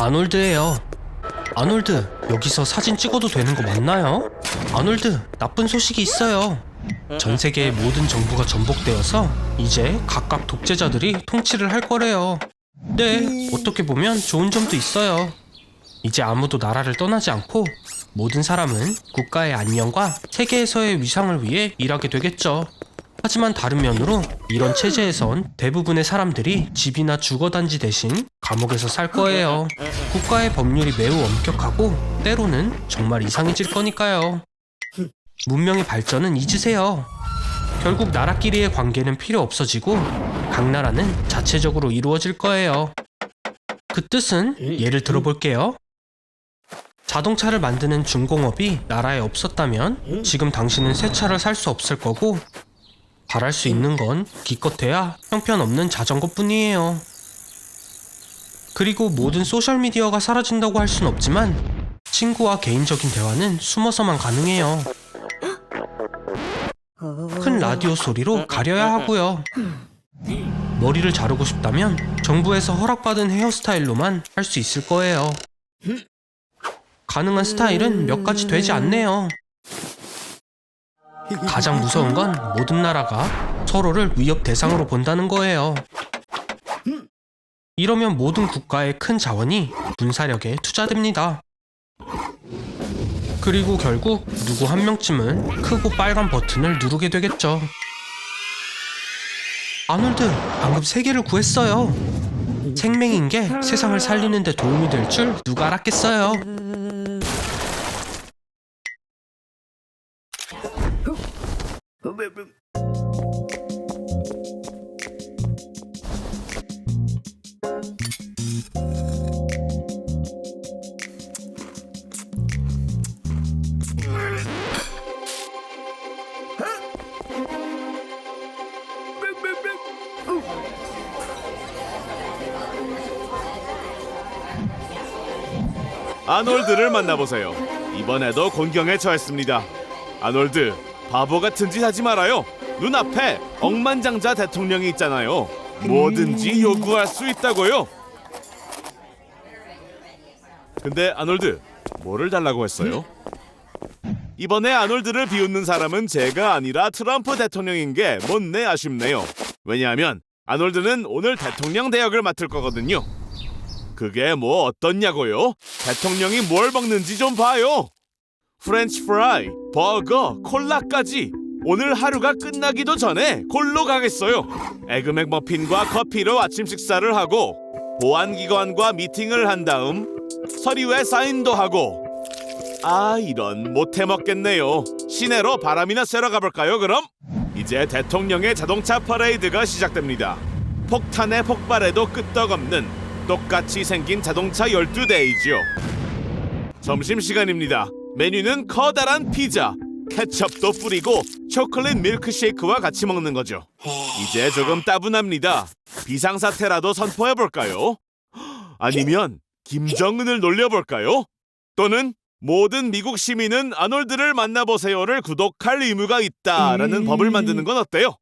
아놀드예요. 아놀드, 여기서 사진 찍어도 되는 거 맞나요? 아놀드, 나쁜 소식이 있어요. 전 세계의 모든 정부가 전복되어서 이제 각각 독재자들이 통치를 할 거래요. 네, 어떻게 보면 좋은 점도 있어요. 이제 아무도 나라를 떠나지 않고 모든 사람은 국가의 안녕과 세계에서의 위상을 위해 일하게 되겠죠. 하지만 다른 면으로 이런 체제에선 대부분의 사람들이 집이나 주거단지 대신 감옥에서 살 거예요. 국가의 법률이 매우 엄격하고 때로는 정말 이상해질 거니까요. 문명의 발전은 잊으세요. 결국 나라끼리의 관계는 필요 없어지고 각 나라는 자체적으로 이루어질 거예요. 그 뜻은 예를 들어볼게요. 자동차를 만드는 중공업이 나라에 없었다면 지금 당신은 새 차를 살 수 없을 거고 바랄 수 있는 건 기껏해야 형편없는 자전거뿐이에요. 그리고 모든 소셜미디어가 사라진다고 할 순 없지만 친구와 개인적인 대화는 숨어서만 가능해요. 큰 라디오 소리로 가려야 하고요. 머리를 자르고 싶다면 정부에서 허락받은 헤어스타일로만 할 수 있을 거예요. 가능한 스타일은 몇 가지 되지 않네요. 가장 무서운 건 모든 나라가 서로를 위협 대상으로 본다는 거예요. 이러면 모든 국가의 큰 자원이 군사력에 투자됩니다. 그리고 결국 누구 한 명쯤은 크고 빨간 버튼을 누르게 되겠죠. 아놀드, 방금 세계를 구했어요. 생명인 게 세상을 살리는 데 도움이 될 줄 누가 알았겠어요. 아놀드를 만나보세요. 이번에도 곤경에 처했습니다. 아놀드, 바보 같은 짓 하지 말아요. 눈앞에 억만장자 대통령이 있잖아요. 뭐든지 요구할 수 있다고요. 근데 아놀드, 뭐를 달라고 했어요? 이번에 아놀드를 비웃는 사람은 제가 아니라 트럼프 대통령인 게 못내 아쉽네요. 왜냐하면 아놀드는 오늘 대통령 대역을 맡을 거거든요. 그게 뭐 어떻냐고요? 대통령이 뭘 먹는지 좀 봐요. 프렌치 프라이, 버거, 콜라까지 오늘 하루가 끝나기도 전에 골로 가겠어요. 에그맥 머핀과 커피로 아침 식사를 하고 보안기관과 미팅을 한 다음 서류에 사인도 하고 아 이런 못해 먹겠네요. 시내로 바람이나 쐬러 가볼까요 그럼? 이제 대통령의 자동차 퍼레이드가 시작됩니다. 폭탄에 폭발에도 끄떡없는 똑같이 생긴 자동차 12대이죠. 점심시간입니다. 메뉴는 커다란 피자, 케첩도 뿌리고 초콜릿 밀크쉐이크와 같이 먹는 거죠. 이제 조금 따분합니다. 비상사태라도 선포해볼까요? 아니면 김정은을 놀려볼까요? 또는 모든 미국 시민은 아놀드를 만나보세요를 구독할 의무가 있다라는 법을 만드는 건 어때요?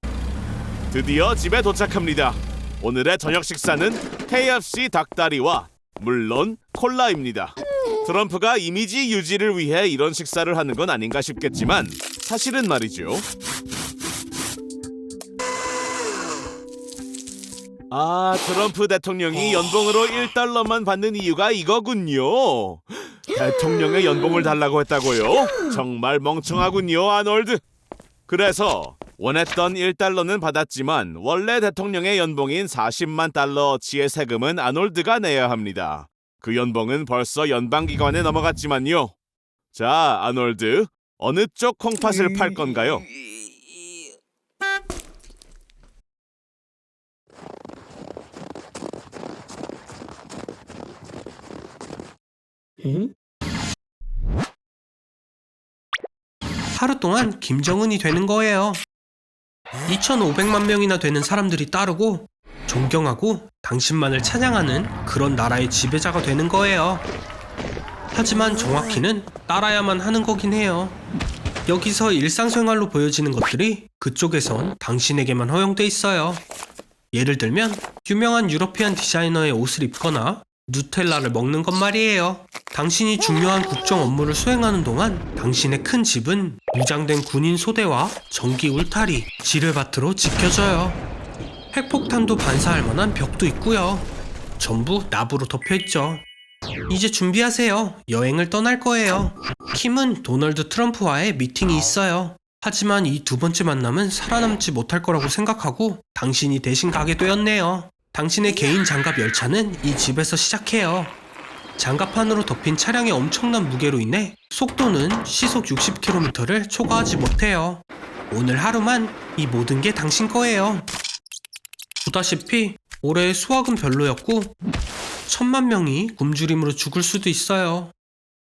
드디어 집에 도착합니다. 오늘의 저녁 식사는 KFC 닭다리와 물론 콜라입니다. 트럼프가 이미지 유지를 위해 이런 식사를 하는 건 아닌가 싶겠지만 사실은 말이죠. 아, 트럼프 대통령이 연봉으로 1달러만 받는 이유가 이거군요. 대통령의 연봉을 달라고 했다고요? 정말 멍청하군요, 아놀드. 그래서 원했던 1달러는 받았지만 원래 대통령의 연봉인 40만 달러어치의 세금은 아놀드가 내야 합니다. 그 연봉은 벌써 연방기관에 넘어갔지만요. 자, 아놀드, 어느 쪽 콩팥을 팔 건가요? 하루 동안 김정은이 되는 거예요. 2,500만 명이나 되는 사람들이 따르고 존경하고 당신만을 찬양하는 그런 나라의 지배자가 되는 거예요. 하지만 정확히는 따라야만 하는 거긴 해요. 여기서 일상생활로 보여지는 것들이 그쪽에선 당신에게만 허용돼 있어요. 예를 들면 유명한 유러피안 디자이너의 옷을 입거나 누텔라를 먹는 것 말이에요. 당신이 중요한 국정 업무를 수행하는 동안 당신의 큰 집은 무장된 군인 소대와 전기 울타리, 지뢰밭으로 지켜져요. 핵폭탄도 반사할 만한 벽도 있고요. 전부 나부로 덮여있죠. 이제 준비하세요. 여행을 떠날 거예요. 킴은 도널드 트럼프와의 미팅이 있어요. 하지만 이 두 번째 만남은 살아남지 못할 거라고 생각하고 당신이 대신 가게 되었네요. 당신의 개인 장갑 열차는 이 집에서 시작해요. 장갑판으로 덮인 차량의 엄청난 무게로 인해 속도는 시속 60km를 초과하지 못해요. 오늘 하루만 이 모든 게 당신 거예요. 보다시피 올해 수확은 별로였고 천만 명이 굶주림으로 죽을 수도 있어요.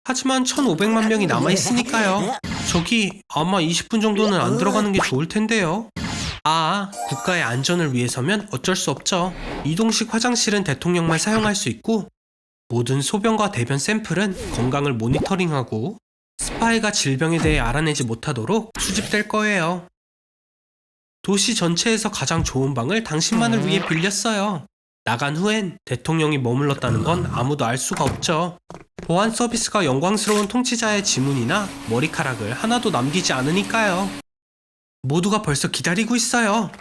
하지만 1500만 명이 남아있으니까요. 저기 아마 20분 정도는 안 들어가는 게 좋을 텐데요. 아, 국가의 안전을 위해서면 어쩔 수 없죠. 이동식 화장실은 대통령만 사용할 수 있고 모든 소변과 대변 샘플은 건강을 모니터링하고 스파이가 질병에 대해 알아내지 못하도록 수집될 거예요. 도시 전체에서 가장 좋은 방을 당신만을 위해 빌렸어요. 나간 후엔 대통령이 머물렀다는 건 아무도 알 수가 없죠. 보안 서비스가 영광스러운 통치자의 지문이나 머리카락을 하나도 남기지 않으니까요. 모두가 벌써 기다리고 있어요.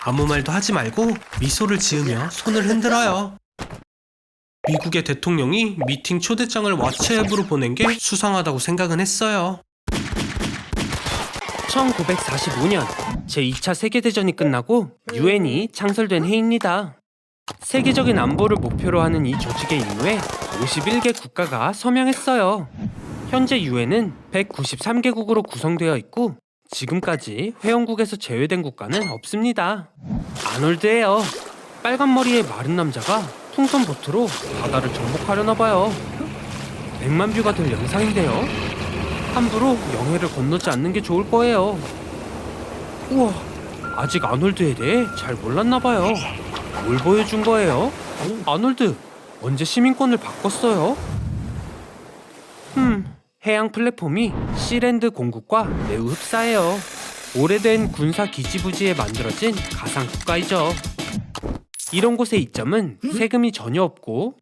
아무 말도 하지 말고 미소를 지으며 손을 흔들어요. 미국의 대통령이 미팅 초대장을 왓츠앱으로 보낸 게 수상하다고 생각은 했어요. 1945년 제2차 세계대전이 끝나고 유엔이 창설된 해입니다. 세계적인 안보를 목표로 하는 이 조직의 임무에 51개 국가가 서명했어요. 현재 유엔은 193개국으로 구성되어 있고 지금까지 회원국에서 제외된 국가는 없습니다. 아놀드예요. 빨간 머리의 마른 남자가 풍선 보트로 바다를 정복하려나 봐요. 100만 뷰가 될 영상인데요. 함부로 영해를 건너지 않는 게 좋을 거예요. 우와, 아직 아놀드에 대해 잘 몰랐나 봐요. 뭘 보여준 거예요? 아놀드, 언제 시민권을 바꿨어요? 흠, 해양 플랫폼이 시랜드 공국과 매우 흡사해요. 오래된 군사 기지 부지에 만들어진 가상 국가이죠. 이런 곳의 이점은 세금이 전혀 없고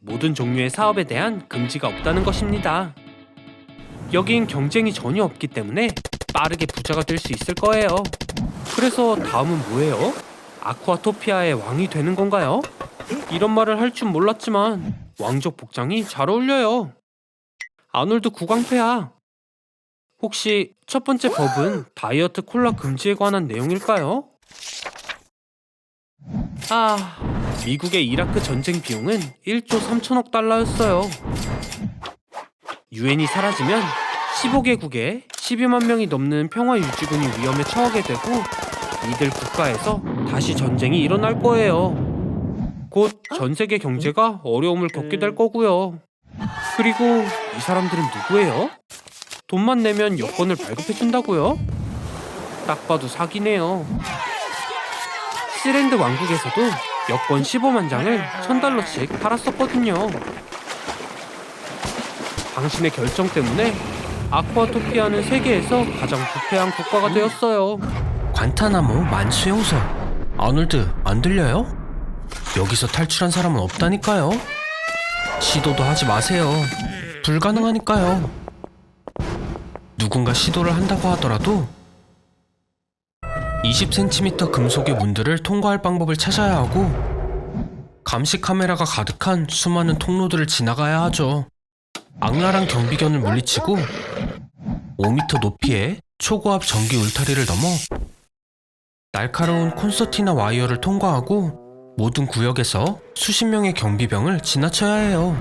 모든 종류의 사업에 대한 금지가 없다는 것입니다. 여긴 경쟁이 전혀 없기 때문에 빠르게 부자가 될 수 있을 거예요. 그래서 다음은 뭐예요? 아쿠아토피아의 왕이 되는 건가요? 이런 말을 할 줄 몰랐지만 왕족 복장이 잘 어울려요. 아놀드 구강패야. 혹시 첫 번째 법은 다이어트 콜라 금지에 관한 내용일까요? 아, 미국의 이라크 전쟁 비용은 1조 3천억 달러였어요. 유엔이 사라지면 15개국에 12만 명이 넘는 평화 유지군이 위험에 처하게 되고 이들 국가에서 다시 전쟁이 일어날 거예요. 곧 전 세계 경제가 어려움을 겪게 될 거고요. 그리고 이 사람들은 누구예요? 돈만 내면 여권을 발급해 준다고요? 딱 봐도 사기네요. 시랜드 왕국에서도 여권 15만 장을 1000달러씩 팔았었거든요. 당신의 결정 때문에 아쿠아토피아는 세계에서 가장 부패한 국가가 되었어요. 관타나모 만수용소. 아놀드 안 들려요? 여기서 탈출한 사람은 없다니까요. 시도도 하지 마세요. 불가능하니까요. 누군가 시도를 한다고 하더라도 20cm 금속의 문들을 통과할 방법을 찾아야 하고 감시 카메라가 가득한 수많은 통로들을 지나가야 하죠. 악랄한 경비견을 물리치고 5m 높이의 초고압 전기 울타리를 넘어 날카로운 콘서티나 와이어를 통과하고 모든 구역에서 수십 명의 경비병을 지나쳐야 해요.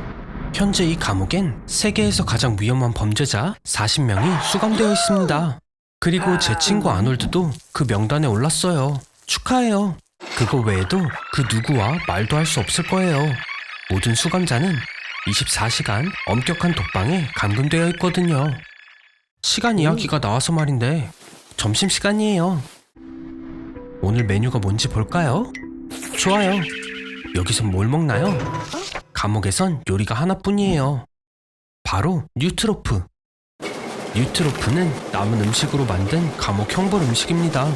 현재 이 감옥엔 세계에서 가장 위험한 범죄자 40명이 수감되어 있습니다. 그리고 제 친구 아놀드도 그 명단에 올랐어요. 축하해요. 그거 외에도 그 누구와 말도 할 수 없을 거예요. 모든 수감자는 24시간 엄격한 독방에 감금되어 있거든요. 시간 이야기가 나와서 말인데 점심시간이에요. 오늘 메뉴가 뭔지 볼까요? 좋아요. 여기선 뭘 먹나요? 감옥에선 요리가 하나뿐이에요. 바로 뉴트로프. 뉴트로프는 남은 음식으로 만든 감옥 형벌 음식입니다.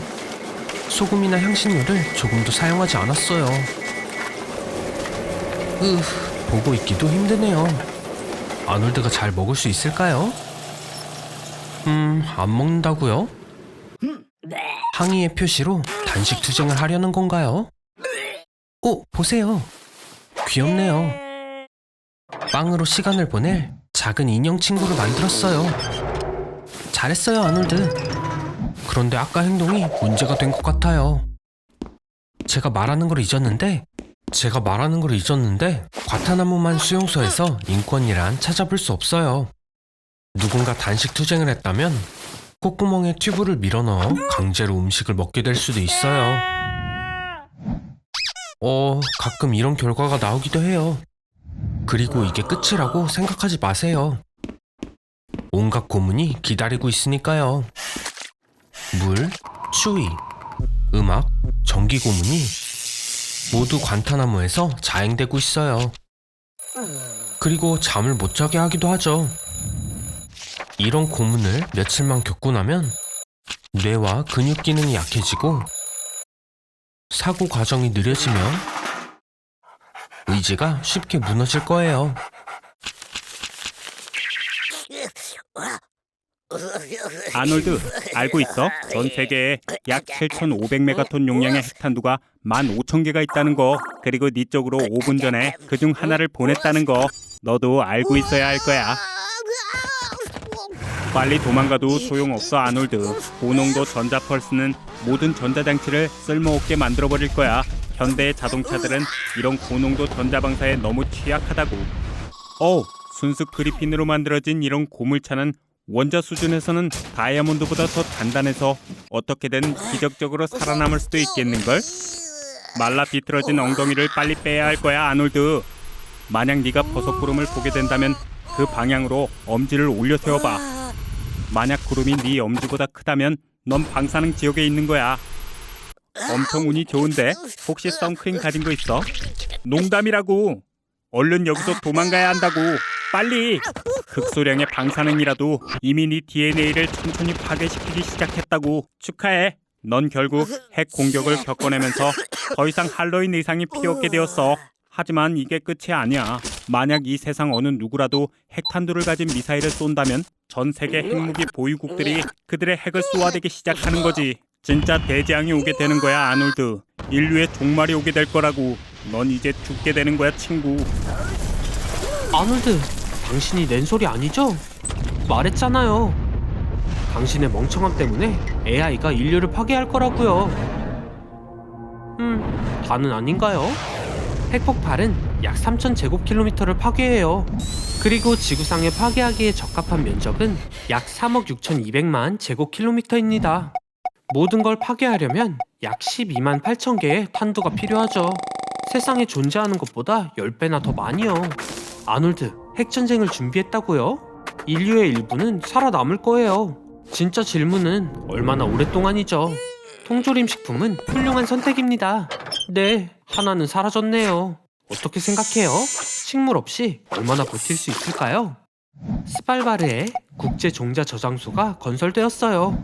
소금이나 향신료를 조금도 사용하지 않았어요. 으, 보고 있기도 힘드네요. 아놀드가 잘 먹을 수 있을까요? 음, 안 먹는다고요? 항의의 표시로 단식 투쟁을 하려는 건가요? 오, 보세요. 귀엽네요. 빵으로 시간을 보낼 작은 인형 친구를 만들었어요. 잘했어요, 아놀드. 그런데 아까 행동이 문제가 된 것 같아요. 제가 말하는 걸 잊었는데, 제가 말하는 걸 잊었는데, 과타나무만 수용소에서 인권이란 찾아볼 수 없어요. 누군가 단식 투쟁을 했다면, 콧구멍에 튜브를 밀어넣어 강제로 음식을 먹게 될 수도 있어요. 어, 가끔 이런 결과가 나오기도 해요. 그리고 이게 끝이라고 생각하지 마세요. 온갖 고문이 기다리고 있으니까요. 물, 추위, 음악, 전기 고문이 모두 관타나무에서 자행되고 있어요. 그리고 잠을 못 자게 하기도 하죠. 이런 고문을 며칠만 겪고 나면 뇌와 근육 기능이 약해지고 사고 과정이 느려지며 의지가 쉽게 무너질 거예요. 아놀드, 알고 있어? 전 세계에 약 7,500메가톤 용량의 핵탄두가 15,000개가 있다는 거. 그리고 네 쪽으로 5분 전에 그 중 하나를 보냈다는 거. 너도 알고 있어야 할 거야. 빨리 도망가도 소용없어, 아놀드. 고농도 전자 펄스는 모든 전자장치를 쓸모없게 만들어버릴 거야. 현대의 자동차들은 이런 고농도 전자방사에 너무 취약하다고. 어, 순수 그리핀으로 만들어진 이런 고물차는 원자 수준에서는 다이아몬드보다 더 단단해서 어떻게든 기적적으로 살아남을 수도 있겠는걸? 말라 비틀어진 엉덩이를 빨리 빼야 할 거야, 아놀드. 만약 네가 버섯 구름을 보게 된다면 그 방향으로 엄지를 올려 세워봐. 만약 구름이 네 엄지보다 크다면 넌 방사능 지역에 있는 거야. 엄청 운이 좋은데 혹시 선크림 가진 거 있어? 농담이라고. 얼른 여기서 도망가야 한다고. 빨리. 극소량의 방사능이라도 이미 네 DNA를 천천히 파괴시키기 시작했다고. 축하해. 넌 결국 핵 공격을 겪어내면서 더 이상 할로윈 의상이 필요 없게 되었어. 하지만 이게 끝이 아니야. 만약 이 세상 어느 누구라도 핵탄두를 가진 미사일을 쏜다면 전 세계 핵무기 보유국들이 그들의 핵을 쏘아대기 시작하는 거지. 진짜 대재앙이 오게 되는 거야, 아놀드. 인류의 종말이 오게 될 거라고. 넌 이제 죽게 되는 거야, 친구. 아놀드, 당신이 낸 소리 아니죠? 말했잖아요. 당신의 멍청함 때문에 AI가 인류를 파괴할 거라고요. 음, 다는 아닌가요? 핵폭발은 약 3,000제곱킬로미터를 파괴해요. 그리고 지구상에 파괴하기에 적합한 면적은 약 3억 6,200만 제곱킬로미터입니다. 모든 걸 파괴하려면 약 12만 8천 개의 탄두가 필요하죠. 세상에 존재하는 것보다 10배나 더 많이요. 아놀드, 핵전쟁을 준비했다고요? 인류의 일부는 살아남을 거예요. 진짜 질문은 얼마나 오랫동안이죠. 통조림 식품은 훌륭한 선택입니다. 네, 하나는 사라졌네요. 어떻게 생각해요? 식물 없이 얼마나 버틸 수 있을까요? 스팔바르에 국제 종자 저장소가 건설되었어요.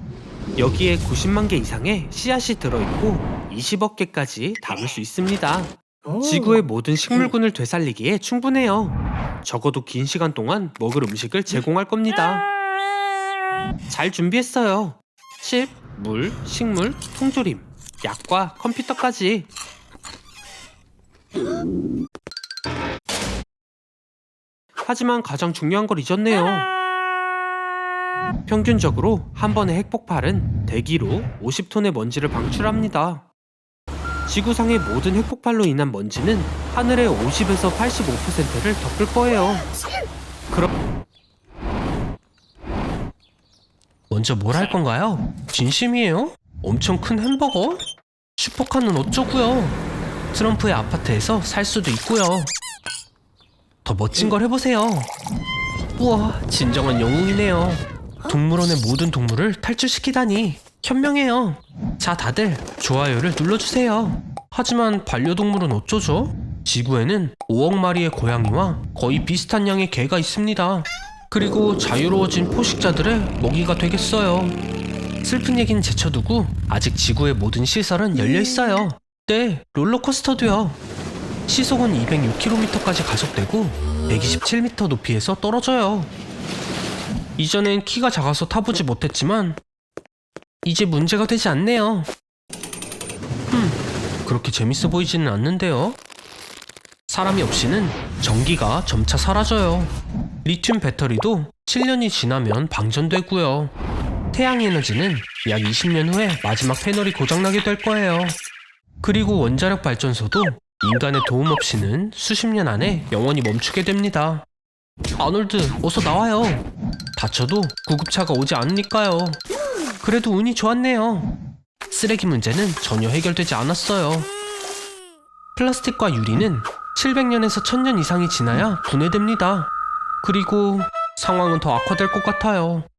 여기에 90만 개 이상의 씨앗이 들어있고 20억 개까지 담을 수 있습니다. 지구의 모든 식물군을 되살리기에 충분해요. 적어도 긴 시간 동안 먹을 음식을 제공할 겁니다. 잘 준비했어요. 칩, 물, 식물, 통조림, 약과 컴퓨터까지. 하지만 가장 중요한 걸 잊었네요. 평균적으로 한 번의 핵폭발은 대기로 50톤의 먼지를 방출합니다. 지구상의 모든 핵폭발로 인한 먼지는 하늘의 50에서 85%를 덮을 거예요. 그럼 먼저 뭘 할 건가요? 진심이에요? 엄청 큰 햄버거? 슈퍼카는 어쩌고요? 트럼프의 아파트에서 살 수도 있고요. 더 멋진 걸 해보세요. 우와, 진정한 영웅이네요. 동물원의 모든 동물을 탈출시키다니 현명해요. 자, 다들 좋아요를 눌러주세요. 하지만 반려동물은 어쩌죠? 지구에는 5억 마리의 고양이와 거의 비슷한 양의 개가 있습니다. 그리고 자유로워진 포식자들의 먹이가 되겠어요. 슬픈 얘기는 제쳐두고 아직 지구의 모든 시설은 열려 있어요. 네, 롤러코스터도요. 시속은 206km까지 가속되고 127m 높이에서 떨어져요. 이전엔 키가 작아서 타보지 못했지만 이제 문제가 되지 않네요. 흠, 그렇게 재밌어 보이지는 않는데요. 사람이 없이는 전기가 점차 사라져요. 리튬 배터리도 7년이 지나면 방전되고요. 태양 에너지는 약 20년 후에 마지막 패널이 고장나게 될 거예요. 그리고 원자력 발전소도 인간의 도움 없이는 수십 년 안에 영원히 멈추게 됩니다. 아놀드, 어서 나와요. 다쳐도 구급차가 오지 않으니까요. 그래도 운이 좋았네요. 쓰레기 문제는 전혀 해결되지 않았어요. 플라스틱과 유리는 700년에서 1000년 이상이 지나야 분해됩니다. 그리고 상황은 더 악화될 것 같아요.